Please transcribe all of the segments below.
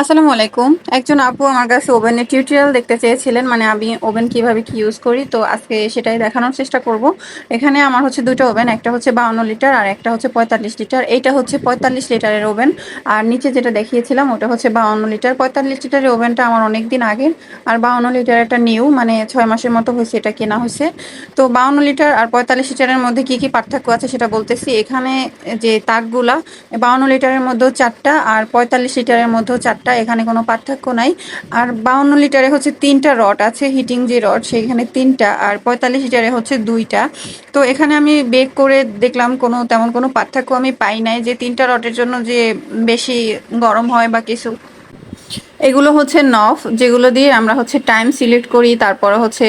আসসালামু আলাইকুম। একজন আপু আমার কাছে ওভেনের টিউটোরিয়াল দেখতে চেয়েছিলেন মানে আমি ওভেন কীভাবে কি ইউজ করি, তো আজকে সেটাই দেখানোর চেষ্টা করব। এখানে আমার হচ্ছে দুটো ওভেন, একটা হচ্ছে বাউন্ন লিটার আর একটা হচ্ছে পঁয়তাল্লিশ লিটার এইটা হচ্ছে পঁয়তাল্লিশ লিটারের ওভেন। আর নিচে যেটা দেখিয়েছিলাম, ওটা হচ্ছে বাউন্ন লিটার পঁয়তাল্লিশ লিটারের ওভেনটা আমার অনেক দিন আগের, আর বাউন্ন লিটার একটা নিউ মানে ছয় মাসের মতো হয়েছে, এটা কেনা হয়েছে। তো বাউন্ন লিটার আর পঁয়তাল্লিশ লিটারের মধ্যে কি কি পার্থক্য আছে সেটা বলতেছি। এখানে যে তাকগুলা, বাউন্ন লিটারের মধ্যেও চারটা আর পঁয়তাল্লিশ লিটারের মধ্যেও চারটা। রডটা এখানে কোনো পার্থক্য নাই। আর বাউন্ন লিটারে হচ্ছে তিনটা রড আছে, হিটিং যে রড সেখানে তিনটা, আর পঁয়তাল্লিশ লিটারে হচ্ছে দুইটা। তো এখানে আমি বেক করে দেখলাম কোনো, তেমন কোনো পার্থক্য আমি পাই নাই যে তিনটা রডের জন্য যে বেশি গরম হয় বা কিছু। এগুলো হচ্ছে নফ, যেগুলো দিয়ে আমরা হচ্ছে টাইম সিলেক্ট করি, তারপরে হচ্ছে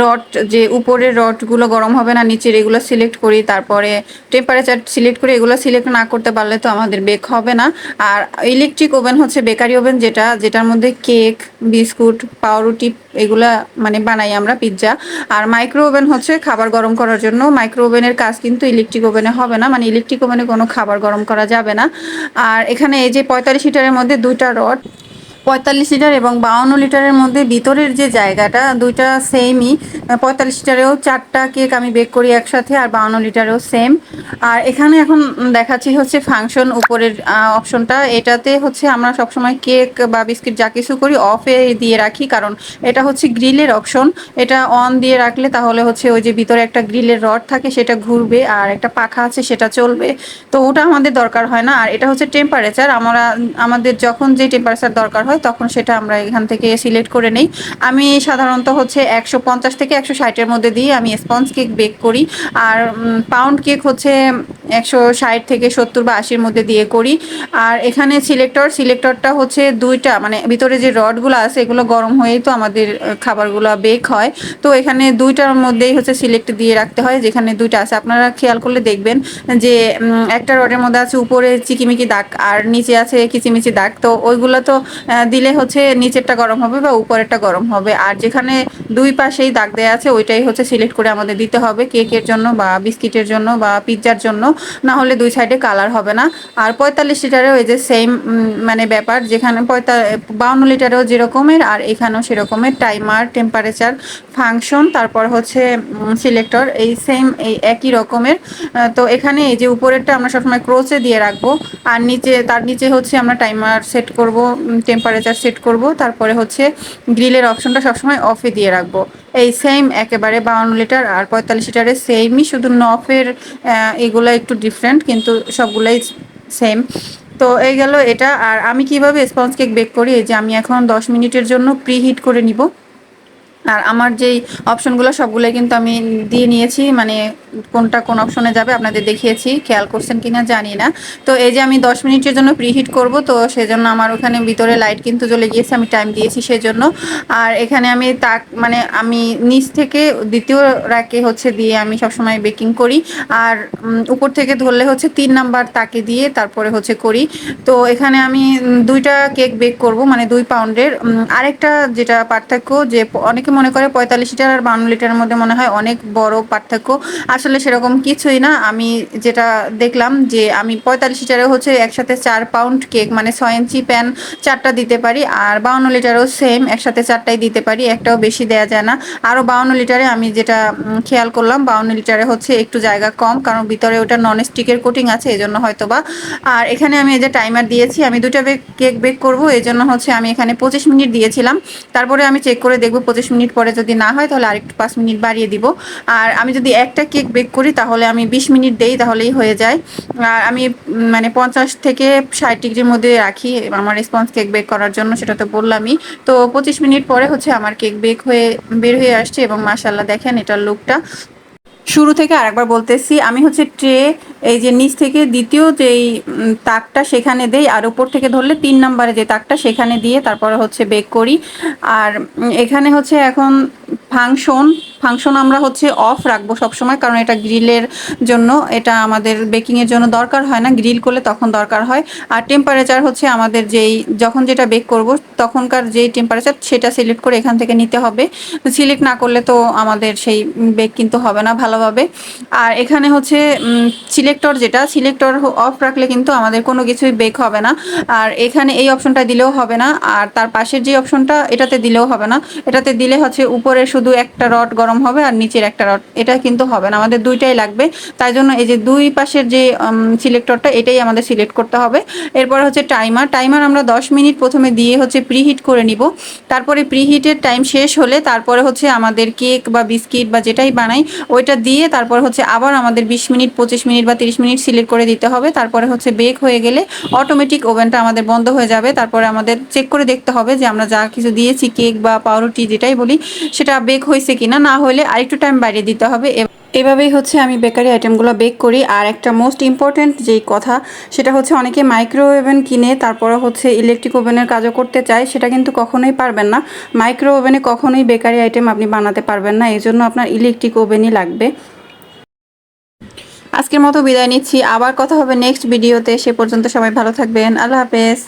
রড, যে উপরের রডগুলো গরম হবে না, নিচের এগুলো সিলেক্ট করি, তারপরে টেম্পারেচার সিলেক্ট করি এগুলো সিলেক্ট না করতে পারলে তো আমাদের বেক হবে না। আর ইলেকট্রিক ওভেন হচ্ছে বেকারি ওভেন যেটা, যেটার মধ্যে কেক, বিস্কুট, পাউরুটি এগুলা মানে বানাই আমরা, পিৎজা। আর মাইক্রো ওভেন হচ্ছে খাবার গরম করার জন্য। মাইক্রো ওভেনের কাজ কিন্তু ইলেকট্রিক ওভেনে হবে না মানে ইলেকট্রিক ওভেনে কোনো খাবার গরম করা যাবে না। আর এখানে এই যে পঁয়তাল্লিশ লিটারের মধ্যে দুইটা রড পঁয়তাল্লিশ লিটার এবং বাউন্ন লিটারের মধ্যে ভিতরের যে জায়গাটা, দুইটা সেমই পঁয়তাল্লিশ লিটারেও চারটা কেক আমি বেক করি একসাথে আর বাউন্ন লিটারেও সেম আর এখানে এখন দেখাচ্ছি হচ্ছে ফাংশন উপরের অপশনটা এটাতে হচ্ছে আমরা সবসময় কেক বা বিস্কিট যা কিছু করি অফে দিয়ে রাখি, কারণ এটা হচ্ছে গ্রিলের অপশন এটা অন দিয়ে রাখলে তাহলে হচ্ছে ওই যে ভিতরে একটা গ্রিলের রড থাকে সেটা ঘুরবে আর একটা পাখা আছে সেটা চলবে। তো ওটা আমাদের দরকার হয় না। আর এটা হচ্ছে টেম্পারেচার আমরা, আমাদের যখন যে টেম্পারেচার দরকার হয় তখন সেটা আমরা এখান থেকে সিলেক্ট করে নেই। আমি সাধারণত হচ্ছে একশো পঞ্চাশ থেকে একশো ষাটের মধ্যে দিয়ে আমি স্পঞ্জ কেক বেক করি। আর পাউন্ড কেক হচ্ছে একশো ষাট থেকে সত্তর বা আশির মধ্যে দিয়ে করি। আর এখানে সিলেক্টর সিলেক্টরটা হচ্ছে দুইটা মানে ভিতরে যে রডগুলো আছে, এগুলো গরম হয়েই তো আমাদের খাবারগুলো বেক হয়। তো এখানে দুইটার মধ্যেই হচ্ছে সিলেক্ট দিয়ে রাখতে হয়, যেখানে দুইটা আছে। আপনারা খেয়াল করলে দেখবেন যে একটা রডের মধ্যে আছে উপরে চিকিমিকি দাগ, আর নিচে আছে কিচিমিচি দাগ। তো ওইগুলো তো দিলে হচ্ছে নিচেরটা গরম হবে বা উপরেরটা গরম হবে। আর যেখানে দুই পাশেই দাগ দেওয়া আছে, ওইটাই হচ্ছে সিলেক্ট করে আমাদের দিতে হবে কেকের জন্য বা বিস্কিটের জন্য বা পিৎজার জন্য। না হলে দুই সাইডে কালার হবে না। আর পঁয়তাল্লিশ লিটারেও এই যে সেম মানে ব্যাপার, যেখানে পঁয়তা, বাউন্ন লিটারেও যেরকমের আর এখানেও সেরকমের টাইমার টেম্পারেচার ফাংশন তারপর হচ্ছে সিলেক্টর এই সেম এই একই রকমের। তো এখানে এই যে উপরেরটা আমরা সবসময় ক্রোচে দিয়ে রাখব, আর নিচে, তার নিচে হচ্ছে আমরা টাইমার সেট করব টেম্পারেচার সেট করব, তারপরে হচ্ছে গ্রিলের অপশনটা সবসময় অফে দিয়ে রাখব। এই সেম একেবারে বাউন্ন লিটার আর পঁয়তাল্লিশ লিটারের সেমই শুধু নফের এগুলো একটু ডিফারেন্ট কিন্তু সবগুলাই সেম তো এই গেল এটা, আর আমি কীভাবে স্পঞ্জ কেক বেক করি? এই যে আমি এখন দশ মিনিটের জন্য প্রি হিট করে নিব। আর আমার যেই অপশনগুলো, সবগুলোই কিন্তু আমি দিয়ে নিয়েছি। মানে কোনটা কোন অপশনে যাবে আপনাদের দেখিয়েছি, খেয়াল করছেন কিনা জানি না। তো এই যে আমি দশ মিনিটের জন্য প্রিহিট করব, তো সেজন্য আমার ওখানে ভিতরে লাইট কিন্তু জ্বলে গিয়েছে, আমি টাইম দিয়েছি সেজন্য। আর এখানে আমি তাক মানে আমি নিচ থেকে দ্বিতীয় র্যাকে হচ্ছে দিয়ে আমি সবসময় বেকিং করি। আর উপর থেকে ধরলে হচ্ছে তিন নাম্বার তাকে দিয়ে তারপরে হচ্ছে করি। তো এখানে আমি দুইটা কেক বেক করব মানে দুই পাউন্ডের আরেকটা যেটা পার্থক্য যে, অনেকে মনে করে পঁয়তাল্লিশ লিটার আর বান্ন লিটারের মধ্যে মনে হয় অনেক বড় পার্থক্য। আসলে সেরকম কিছুই না। আমি যেটা দেখলাম যে আমি পঁয়তাল্লিশ লিটারে হচ্ছে একসাথে চার পাউন্ড কেক মানে ছয় ইঞ্চি প্যান চারটা দিতে পারি। আর বাউন্ন লিটারও সেম একসাথে চারটাই দিতে পারি। একটাও বেশি দেওয়া যায় না। আরও বাউন্ন লিটারে আমি যেটা খেয়াল করলাম, বাউন্ন লিটারে হচ্ছে একটু জায়গা কম, কারণ ভিতরে ওটা নন স্টিকের কোটিং আছে এই জন্য হয়তো বা আর এখানে আমি এই যে টাইমার দিয়েছি, আমি দুটা বেক কেক বেক করব। এই জন্য হচ্ছে আমি এখানে পঁচিশ মিনিট দিয়েছিলাম। তারপরে আমি চেক করে দেখব পঁচিশ মিনিট পরে যদি না হয়, তাহলে আরেকটু পাঁচ মিনিট বাড়িয়ে দিব। আর আমি যদি একটা কেক বেক করি, তাহলে আমি বিশ মিনিট দেই, তাহলেই হয়ে যায়। আর আমি মানে পঞ্চাশ থেকে ষাট ডিগ্রির মধ্যে রাখি আমার রেসপন্স কেক বেক করার জন্য, সেটা তো বললামই। তো পঁচিশ মিনিট পরে হচ্ছে আমার কেক বেক হয়ে, বের হয়ে আসছে এবং মাসাল্লাহ দেখেন এটার লুকটা শুরু থেকে আরেকবার বলতেছি, আমি হচ্ছে ট্রে, এই যে নিচ থেকে দ্বিতীয় যেই তাকটা সেখানে দেই, আর উপর থেকে ধরলে তিন নম্বরে যে তাকটা সেখানে দিয়ে তারপরে হচ্ছে বেক করি। আর এখানে হচ্ছে এখন ফাংশন ফাংশন আমরা হচ্ছে অফ রাখব সবসময়, কারণ এটা গ্রিলের জন্য, এটা আমাদের বেকিংয়ের জন্য দরকার হয় না, গ্রিল করলে তখন দরকার হয়। আর টেম্পারেচার হচ্ছে আমাদের যেই, যখন যেটা বেক করব, তখনকার যেই টেম্পারেচার সেটা সিলেক্ট করে এখান থেকে নিতে হবে। সিলেক্ট না করলে তো আমাদের সেই বেক কিন্তু হবে না ভালোভাবে। আর এখানে হচ্ছে সিলেক্টর যেটা সিলেক্টর অফ রাখলে কিন্তু আমাদের কোনো কিছুই বেক হবে না। আর এখানে এই অপশনটা দিলেও হবে না, আর তার পাশের যে অপশনটা এটাতে দিলেও হবে না। এটাতে দিলে হচ্ছে উপরে শুধু একটা রড গরম হবে আর নিচের একটা রড। এটা কিন্তু হবে না, আমাদের দুইটাই লাগবে। তাই জন্য এই যে দুই পাশের যে সিলেক্টরটা এটাই আমাদের সিলেক্ট করতে হবে। এরপর হচ্ছে টাইমার টাইমার আমরা 10 মিনিট প্রথমে দিয়ে হচ্ছে প্রিহিট করে নিব। তারপরে প্রিহিটের টাইম শেষ হলে তারপরে হচ্ছে আমাদের কেক বা বিস্কিট বা যেটাই বানাই, ওইটা দিয়ে তারপর হচ্ছে আবার আমাদের 20 মিনিট 25 মিনিট বা 30 মিনিট সিলেক্ট করে দিতে হবে। তারপরে হচ্ছে বেক হয়ে গেলে অটোমেটিক ওভেনটা আমাদের বন্ধ হয়ে যাবে। তারপরে আমাদের চেক করে দেখতে হবে যে আমরা যা কিছু দিয়েছি কেক বা পাউরুটি যেটাই বলি, সেটা বেক হয়েছে কিনা, না হলে আরেকটু টাইম বাইরে দিতে হবে। এভাবেই হচ্ছে আমি বেকারি আইটেমগুলো বেক করি। আর একটা মোস্ট ইম্পর্ট্যান্ট যেই কথা, সেটা হচ্ছে অনেকে মাইক্রো ওভেন কিনে তারপরে হচ্ছে ইলেকট্রিক ওভেনের কাজও করতে চায়, সেটা কিন্তু কখনোই পারবেন না। মাইক্রো ওভেনে কখনোই বেকারি আইটেম আপনি বানাতে পারবেন না এই জন্য আপনার ইলেকট্রিক ওভেনই লাগবে। আজকের মতো বিদায় নিচ্ছি। আবার কথা হবে নেক্সট ভিডিওতে সে পর্যন্ত সবাই ভালো থাকবেন। আল্লাহ হাফেজ।